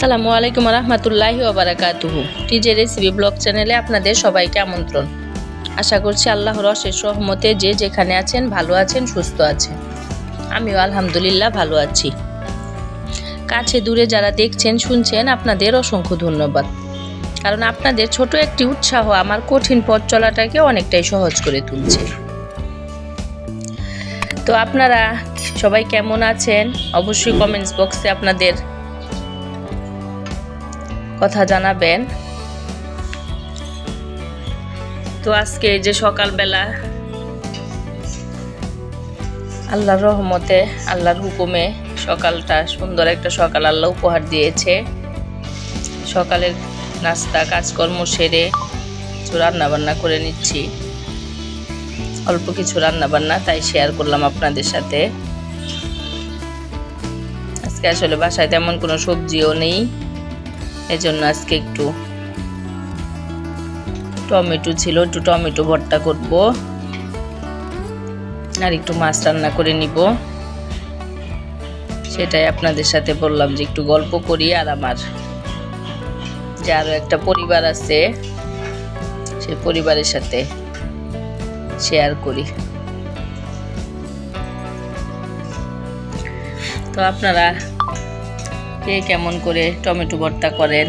আসসালামু আলাইকুম রহমতুল্লাহি ওবরাকাতুহু টিজে রেসিপি ব্লগ চ্যানেলে আপনাদের সবাইকে আমন্ত্রণ। আশা করছি আল্লাহর অশেষ রহমতে যে যেখানে আছেন, ভালো আছেন, সুস্থ আছেন। আমিও আলহামদুলিল্লাহ ভালো আছি। কাছে দূরে যারা দেখছেন, শুনছেন, আপনাদের অসংখ্য ধন্যবাদ। কারণ আপনাদের ছোট একটি উৎসাহ আমার কঠিন পথ চলাটাকে অনেকটাই সহজ করে তুলছে। তো আপনারা সবাই কেমন আছেন? অবশ্যই কমেন্টস বক্সে আপনাদের কথা জানাবেন। তো আজকে এই যে সকালবেলা আল্লাহর রহমতে, আল্লাহর হুকুমে সকালটা সুন্দর একটা সকাল আল্লাহ উপহার দিয়েছে। সকালের নাস্তা, কাজকর্ম সেরে কিছু রান্নাবান্না করে নিচ্ছি। অল্প কিছু রান্না বান্না তাই শেয়ার করলাম আপনাদের সাথে। আজকে আসলে বাসায় তেমন কোনো সবজিও নেই। এজন্য আজকে একটু টমেটো ছিল, একটু টমেটো ভর্তা করব। আর একটু মাছ রান্না করে নিব। সেটাই আপনাদের সাথে বললাম যে একটু গল্প করি আর আমার যে আরও একটা পরিবার আছে, সেই পরিবারের সাথে শেয়ার করি। তো আপনারা কে কেমন করে টমেটো ভর্তা করেন?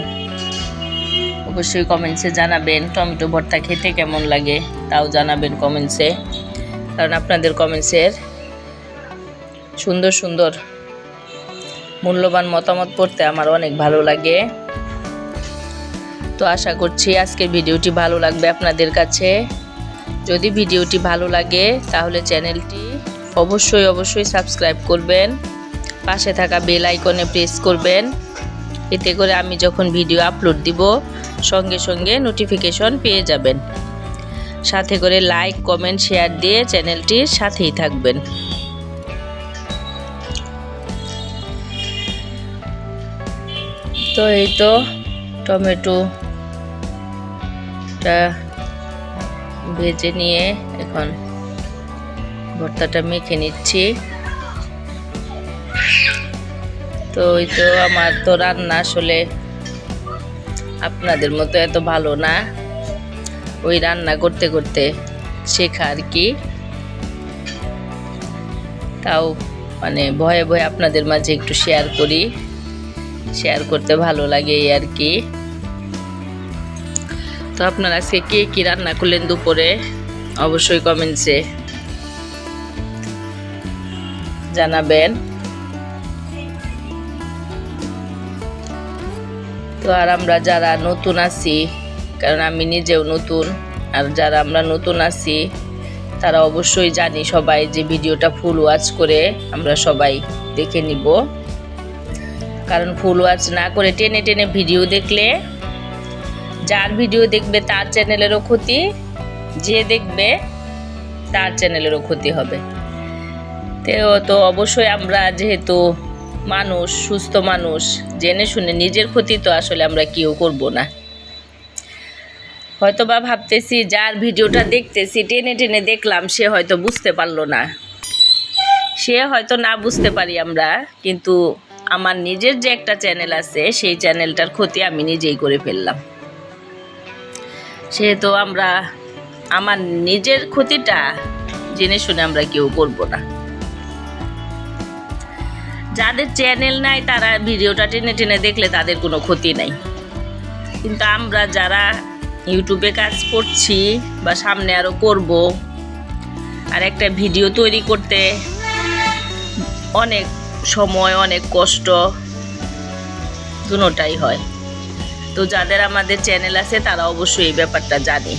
অবশ্যই কমেন্টসে জানাবেন, টমেটো ভর্তা খেতে কেমন লাগে? তাও জানাবেন কমেন্টসে কারণ আপনাদের কমেন্টসের সুন্দর সুন্দর মূল্যবান মতামত পড়তে আমার অনেক ভালো লাগে। তো আশা করছি আজকের ভিডিওটি ভালো লাগবে আপনাদের কাছে। যদি ভিডিওটি ভালো লাগে তাহলে চ্যানেলটি অবশ্যই অবশ্যই সাবস্ক্রাইব করবেন। পাশে থাকা বেল আইকনে প্রেস করবেন। এতে করে আমি যখন ভিডিও আপলোড দিব, সঙ্গে সঙ্গে নোটিফিকেশন পেয়ে যাবেন। সাথে করে লাইক কমেন্ট শেয়ার দিয়ে চ্যানেলটির সাথেই থাকবেন। তো এই তো টমেটোটা ভেজে নিয়ে এখন ভর্তাটা মেখে নিচ্ছি। তো ওই তো আমার তো রান্না আসলে আপনাদের মতো এত ভালো না। ওই রান্না করতে করতে শেখা আর কি। তাও মানে ভয়ে ভয়ে আপনাদের মাঝে একটু শেয়ার করি। শেয়ার করতে ভালো লাগে এই আর কি। তো আপনারা আজকে কে কী রান্না করলেন দুপুরে? অবশ্যই কমেন্টসে জানাবেন। তো আর আমরা যারা নতুন আছি, কারণ আমি নিজেও নতুন, আর যারা আমরা নতুন আছি, তারা অবশ্যই জানি সবাই যে ভিডিওটা ফুল ওয়াচ করে আমরা সবাই দেখে নিব। কারণ ফুল ওয়াচ না করে টেনে টেনে ভিডিও দেখলে, যার ভিডিও দেখবে তার চ্যানেলেরও ক্ষতি, যে দেখবে তার চ্যানেলেরও ক্ষতি হবে। তো অবশ্যই আমরা যেহেতু মানুষ, সুস্থ মানুষ, জেনে শুনে নিজের ক্ষতি তো আসলে আমরা কেউ করব না। হয়তো বা ভাবতেছি, যার ভিডিওটা দেখতেছি, টেনে টেনে দেখলাম, সে হয়তো বুঝতে পারল না। সে হয়তো না বুঝতে পারি আমরা, কিন্তু আমার নিজের যে একটা চ্যানেল আছে, সেই চ্যানেলটার ক্ষতি আমি নিজেই করে ফেললাম। সেহেতু আমরা, আমার নিজের ক্ষতিটা জেনে শুনে আমরা কেউ করব না। যাদের চ্যানেল নাই, তারা ভিডিওটা টেনে টেনে দেখলে তাদের কোনো ক্ষতি নাই। কিন্তু আমরা যারা ইউটিউবে কাজ করছি বা সামনে আরও করব, আর একটা ভিডিও তৈরি করতে অনেক সময়, অনেক কষ্ট, দুটাই হয়। তো যাদের আমাদের চ্যানেল আছে, তারা অবশ্যই এই ব্যাপারটা জানে।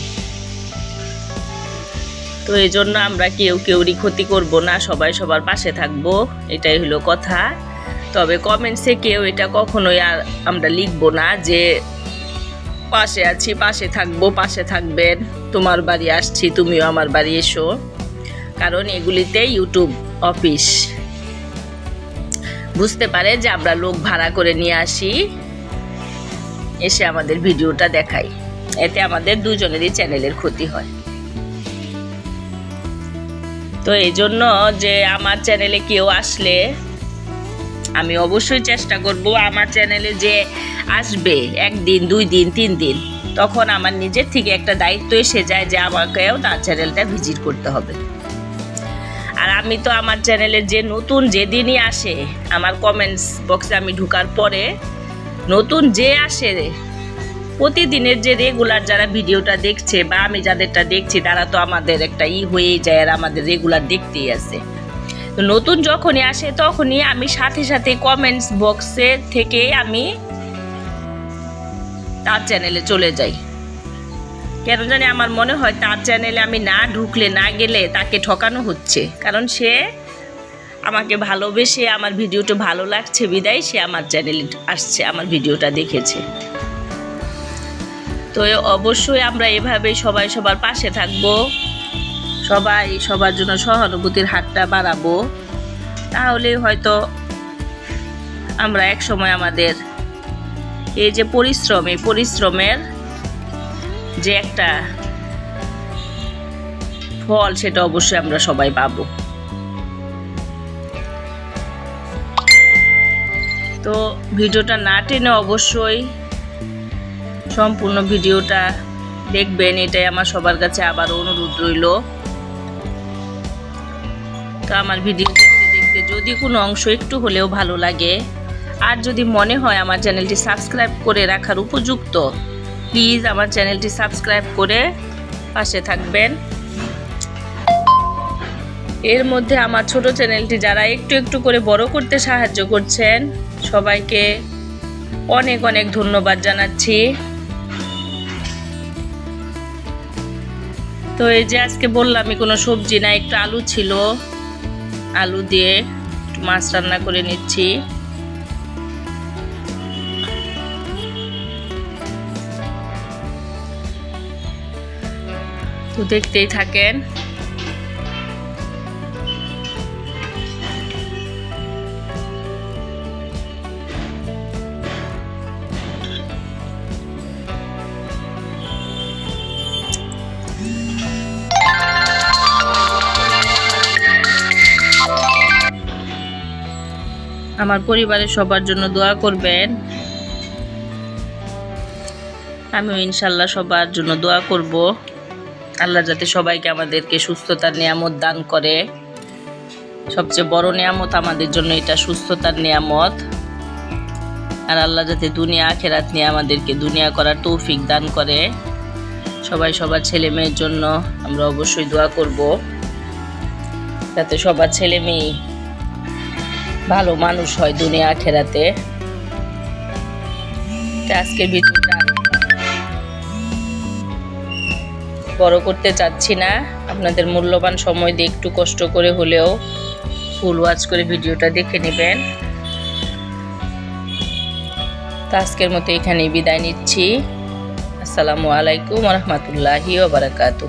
তো এই জন্য আমরা কেউ কেউরই ক্ষতি করব না, সবাই সবার পাশে থাকব, এটাই হলো কথা। তবে কমেন্টসে কেউ এটা কখনোই আর আমরা লিখব না যে, পাশে আছি, পাশে থাকব, পাশে থাকবেন, তোমার বাড়ি আসছি, তুমিও আমার বাড়ি এসো। কারণ এগুলিতে ইউটিউব অফিস বুঝতে পারে যে আমরা লোক ভাড়া করে নিয়ে আসি, এসে আমাদের ভিডিওটা দেখাই এতে আমাদের দুজনেরই চ্যানেলের ক্ষতি হয়। তো এই জন্য যে আমার চ্যানেলে কেউ আসলে আমি অবশ্যই চেষ্টা করব আমার চ্যানেলে যে আসবে একদিন, দুই দিন, তিন দিন, তখন আমার নিজের থেকে একটা দায়িত্ব এসে যায় যে আমাকেও তার চ্যানেলটা ভিজিট করতে হবে। আর আমি তো আমার চ্যানেলে যে নতুন যেদিনই আসে, আমার কমেন্টস বক্সে আমি ঢুকার পরে, নতুন যে আসে প্রতিদিনের যে রেগুলার যারা ভিডিওটা দেখছে বা আমি যাদেরটা দেখছি, তারা তো আমাদের একটা ই হয়েই যায় আর আমাদের রেগুলার দেখতেই আছে নতুন যখনই আসে, তখনই আমি সাথে সাথে কমেন্টস বক্সে থেকে আমি তার চ্যানেলে চলে যাই। কেন জানি আমার মনে হয় তার চ্যানেলে আমি না ঢুকলে, না গেলে তাকে ঠকানো হচ্ছে। কারণ সে আমাকে ভালোবেসে আমার ভিডিওটা ভালো লাগছে, বিদায় সে আমার চ্যানেলে আসছে, আমার ভিডিওটা দেখেছে। তো অবশ্যই আমরা এভাবেই সবাই সবার পাশে থাকব। সবাই সবার জন্য সহানুভূতির হাতটা বাড়াবো। তাহলে হয়তো আমরা এক সময় আমাদের এই যে পরিশ্রম, এই পরিশ্রমের যে একটা ফল, সেটা অবশ্যই আমরা সবাই পাবো। তো ভিডিওটা না টেনে অবশ্যই সম্পূর্ণ ভিডিওটা দেখবেন, এটাই আমার সবার কাছে আবার অনুরোধ রইল। তো আমার ভিডিও দেখতে দেখতে যদি কোনো অংশ একটু হলেও ভালো লাগে, আর যদি মনে হয় আমার চ্যানেলটি সাবস্ক্রাইব করে রাখার উপযুক্ত, প্লিজ আমার চ্যানেলটি সাবস্ক্রাইব করে পাশে থাকবেন। এর মধ্যে আমার ছোট চ্যানেলটি যারা একটু একটু করে বড় করতে সাহায্য করছেন, সবাইকে অনেক অনেক ধন্যবাদ জানাচ্ছি। তো এই যে আজকে বললাম কোনো সবজি না, একটু আলু ছিল। আলু দিয়ে একটু মাছ রান্না করে নিচ্ছি। তো দেখতেই থাকেন। আমার পরিবারের সবার জন্য দোয়া করবেন। আমিও ইনশাল্লাহ সবার জন্য দোয়া করব। আল্লাহ যাতে সবাইকে আমাদেরকে সুস্থতার নিয়ামত দান করে। সবচেয়ে বড় নিয়ামত আমাদের জন্য এটা সুস্থতার নিয়ামত। আর আল্লাহ যাতে দুনিয়া আখেরাত নিয়ে আমাদেরকে দুনিয়া করার তৌফিক দান করে। সবাই সবার ছেলে মেয়ের জন্য আমরা অবশ্যই দোয়া করব। যাতে সবার ছেলে মেয়ে ভালো মানুষ হয় দুনিয়া আখেরাতে। আজকের ভিডিওটা বড় করতে চাচ্ছি না। আপনাদের মূল্যবান সময় দিয়ে একটু কষ্ট করে হলেও ফুল ওয়াচ করে ভিডিওটা দেখে নেবেন। তো আজকের মতো এখানেই বিদায় নিচ্ছি। আসসালামু আলাইকুম রহমতুল্লাহি ওবরাকাতু